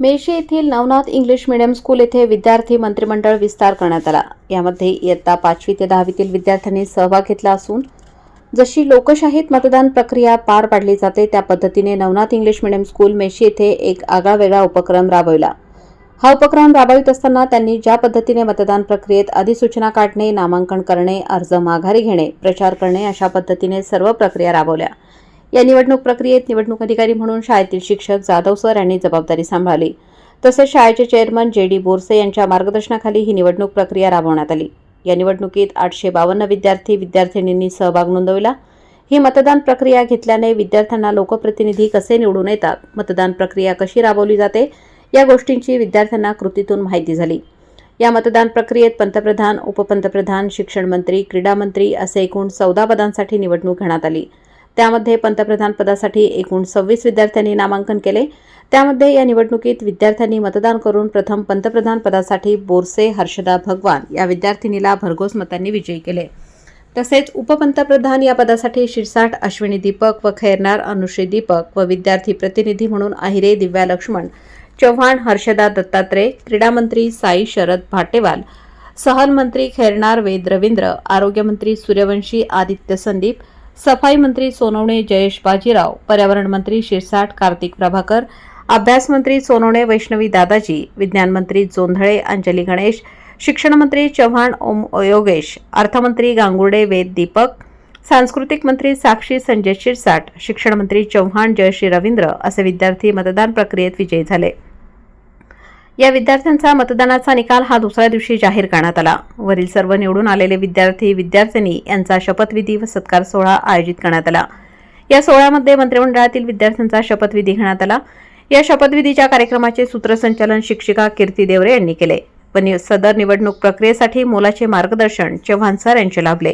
मेशी येथील Navnath English medium school येथे विद्यार्थी मंत्रिमंडळ विस्तार करण्यात आला. यामध्ये इयत्ता पाचवी ते दहावीतील विद्यार्थ्यांनी सहभाग घेतला असून जशी लोकशाहीत मतदान प्रक्रिया पार पाडली जाते त्या पद्धतीने नवनाथ इंग्लिश मीडियम स्कूल मेशी येथे एक आगळावेगळा उपक्रम राबविला. हा उपक्रम राबवित असताना त्यांनी ज्या पद्धतीने मतदान प्रक्रियेत अधिसूचना काढणे नामांकन करणे अर्ज माघारी घेणे प्रचार करणे अशा पद्धतीने सर्व प्रक्रिया राबवल्या. या निवडणूक प्रक्रियेत निवडणूक अधिकारी म्हणून शाळेतील शिक्षक जाधव सर यांनी जबाबदारी सांभाळली. तसेच शाळेचे चेअरमन जे डी बोरसे यांच्या मार्गदर्शनाखाली ही निवडणूक प्रक्रिया राबवण्यात आली. या निवडणुकीत आठशे बावन्न विद्यार्थी विद्यार्थिनींनी सहभाग नोंदवला. ही मतदान प्रक्रिया घेतल्याने विद्यार्थ्यांना लोकप्रतिनिधी कसे निवडून येतात मतदान प्रक्रिया कशी राबवली जाते या गोष्टींची विद्यार्थ्यांना कृतीतून माहिती झाली. या मतदान प्रक्रियेत पंतप्रधान उपपंतप्रधान शिक्षण मंत्री क्रीडा मंत्री असे एकूण चौदा पदांसाठी निवडणूक घेण्यात आली. त्यामध्ये पंतप्रधान पदासाठी एकूण सव्वीस विद्यार्थ्यांनी नामांकन केले. त्यामध्ये या निवडणुकीत विद्यार्थ्यांनी मतदान करून प्रथम पंतप्रधान पदासाठी बोरसे हर्षदा भगवान या विद्यार्थिनीला भरघोस मतांनी विजयी केले. तसेच उपपंतप्रधान या पदासाठी शिरसाट अश्विनी दीपक व खैरनार अनुश्री दीपक व विद्यार्थी प्रतिनिधी म्हणून अहिरे दिव्या लक्ष्मण चव्हाण हर्षदा दत्तात्रय क्रीडामंत्री साई शरद भाटेवाल सहल मंत्री खैरनार वेद रवींद्र आरोग्यमंत्री सूर्यवंशी आदित्य संदीप सफाई मंत्री सोनवणे जयेश बाजीराव पर्यावरण मंत्री शिरसाट कार्तिक प्रभाकर अभ्यास मंत्री सोनवणे वैष्णवी दादाजी विज्ञान मंत्री जोंधळे अंजली गणेश शिक्षण मंत्री चव्हाण ओम योगेश अर्थमंत्री गांगुर्डे वेद दीपक सांस्कृतिक मंत्री साक्षी संजय शिरसाट शिक्षण मंत्री चव्हाण जयश्री रवींद्र असे विद्यार्थी मतदान प्रक्रियेत विजयी झाले. या विद्यार्थ्यांचा मतदानाचा निकाल हा दुसऱ्या दिवशी जाहीर करण्यात आला. वरील सर्व निवडून आलेले विद्यार्थी विद्यार्थिनी यांचा शपथविधी व सत्कार सोहळा आयोजित करण्यात आला. या सोहळ्यामध्ये मंत्रिमंडळातील विद्यार्थ्यांचा शपथविधी घेण्यात आला. या शपथविधीच्या कार्यक्रमाचे सूत्रसंचालन शिक्षिका कीर्ती देवरे यांनी केले व सदर निवडणूक प्रक्रियेसाठी मोलाचे मार्गदर्शन चव्हाण सर यांचे लाभले.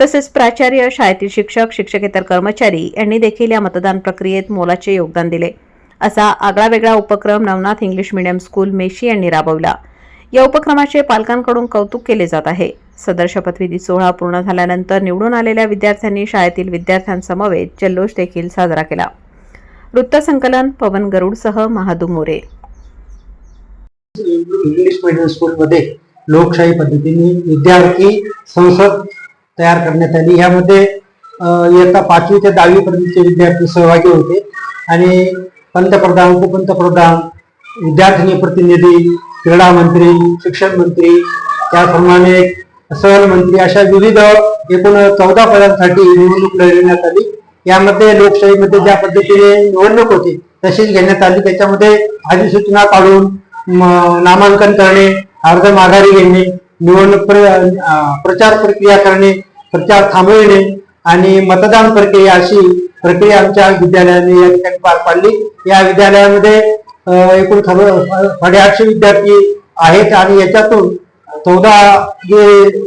तसेच प्राचार्य शाळेतील शिक्षक शिक्षकेतर कर्मचारी यांनी देखील या मतदान प्रक्रियेत मोलाचे योगदान दिले. असा आगळावेगळा उपक्रम नवनाथ इंग्लिश मीडियम स्कूल मेशी यांनी राबवला. या उपक्रमाचे पालकांकडून कौतुक केले जात आहे. सदर शपथविधी सोहळा पूर्ण झाल्यानंतर निवडून आलेल्या विद्यार्थ्यांनी शाळेतील विद्यार्थ्यांसमवेत जल्लोष देखील साजरा केला. वृत्तसंकलन पवन गरुडसह महादू मोरे. इंग्लिश मीडियम स्कूलमध्ये लोकशाही पद्धतीने विद्यार्थी संसद तयार करण्यात आली. यामध्ये इयत्ता पाचवी ते दहावी पर्यंतचे विद्यार्थी सहभागी होते. आणि पंतप्रधान उपपंतप्रधान विद्यार्थिनी प्रतिनिधी क्रीडा मंत्री शिक्षण मंत्री त्याप्रमाणे सहल मंत्री अशा विविध एकूण चौदा पदांसाठी निवडणूक लढविण्यात आली. यामध्ये लोकशाहीमध्ये ज्या पद्धतीने निवडणूक होती तशीच घेण्यात आली. त्याच्यामध्ये अधिसूचना काढून नामांकन करणे अर्ज माघारी घेणे निवडणूक प्र- प्रचार प्रक्रिया करणे प्रचार थांबविणे आणि मतदान प्रक्रिया अशी प्रक्रिया आमच्या विद्यालयाने या ठिकाणी पार पाडली. या विद्यालयामध्ये एकूण खबर- साडेआठशे विद्यार्थी आहेत आणि याच्यातून चौदा जे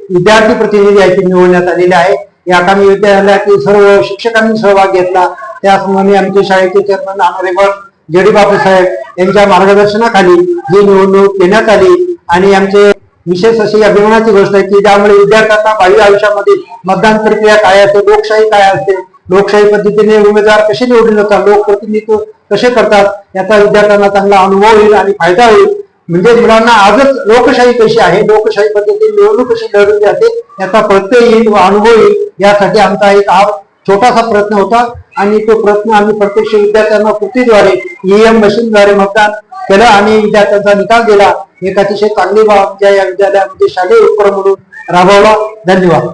विद्यार्थी प्रतिनिधी आहेत ते निवडण्यात आलेले आहे या आगामी विद्यालयातील सर्व शिक्षकांनी सहभाग घेतला. त्याचप्रमाणे आमचे शाळेचे chairman honourable JD Bapu Saheb यांच्या मार्गदर्शनाखाली ही निवडणूक घेण्यात आली. आणि आमचे विशेष अशी अभिमानाची गोष्ट आहे की त्यामुळे विद्यार्थ्यांना भावी आयुष्यामध्ये मतदान प्रक्रिया काय असते लोकशाही काय असते लोकशाही पद्धतीने उमेदवार कसे निवडून जातात लोकप्रतिनिधित्व कसे करतात याचा विद्यार्थ्यांना चांगला अनुभव होईल आणि फायदा होईल. म्हणजे मुलांना आजच लोकशाही कशी आहे लोकशाही पद्धतीने निवडणूक कशी लढवली जाते याचा प्रत्यय येईल व अनुभव येईल यासाठी आमचा एक हा छोटासा प्रयत्न होता. आणि तो प्रयत्न आम्ही प्रत्यक्ष विद्यार्थ्यांना कृतीद्वारे ईएम मशीनद्वारे मतदान केलं आणि विद्यार्थ्यांचा निकाल दिला. एक अतिशय चांगली बाब आमच्या या विद्यालयामध्ये शालेय उपक्रम म्हणून राबवला. धन्यवाद.